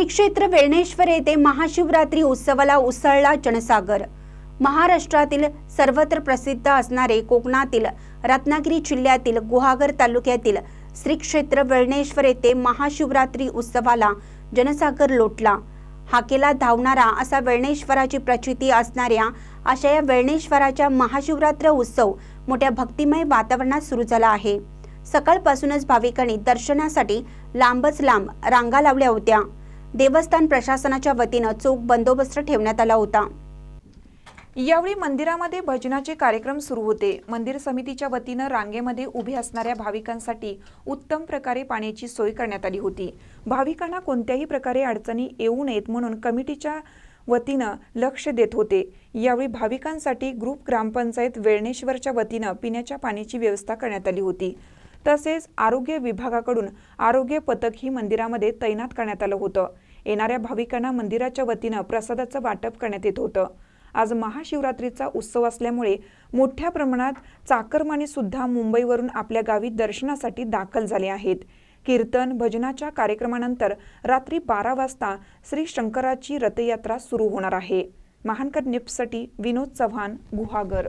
श्री क्षेत्र वेळणेश्वर येथे महाशिवरात्री उत्सवाला उसळला जनसागर. महाराष्ट्रातील सर्वत्र प्रसिद्ध असणारे कोकणातील रत्नागिरी जिल्ह्यातील गुहागर तालुक्यातील श्री क्षेत्र वेळणेश्वर येथे महाशिवरात्री उत्सवाला जनसागर लोटला. हाकेला धावणारा असा वेळणेश्वराची प्रचिती असणाऱ्या अशा या वेळणेश्वराच्या महाशिवरात्र उत्सव मोठ्या भक्तिमय वातावरणात सुरू झाला आहे. सकाळपासूनच भाविकांनी दर्शनासाठी लांबच लांब रांगा लावल्या होत्या. देवस्थान प्रशासनाच्या वतीनं चोख बंदोबस्त ठेवण्यात आला होता. यावेळी मंदिरामध्ये भजनाचे कार्यक्रम सुरू होते. मंदिर समितीच्या वतीनं रांगेमध्ये उभे असणाऱ्या भाविकांसाठी उत्तम प्रकारे पाण्याची सोय करण्यात आली होती. भाविकांना कोणत्याही प्रकारे अडचणी येऊ नयेत म्हणून कमिटीच्या वतीनं लक्ष देत होते. यावेळी भाविकांसाठी ग्रुप ग्रामपंचायत वेळणेश्वरच्या वतीनं पिण्याच्या पाण्याची व्यवस्था करण्यात आली होती. तसेच आरोग्य विभागाकडून आरोग्य पथक ही मंदिरामध्ये तैनात करण्यात आलं होतं. येणाऱ्या भाविकांना मंदिराच्या वतीनं प्रसादाचं वाटप करण्यात येत होतं. आज महाशिवरात्रीचा उत्सव असल्यामुळे मोठ्या प्रमाणात चाकरमानी सुद्धा मुंबईवरून आपल्या गावी दर्शनासाठी दाखल झाले आहेत. कीर्तन भजनाच्या कार्यक्रमानंतर रात्री बारा वाजता श्री शंकराची रथयात्रा सुरू होणार आहे. महानकर निप्ससाठी विनोद चव्हाण गुहागर.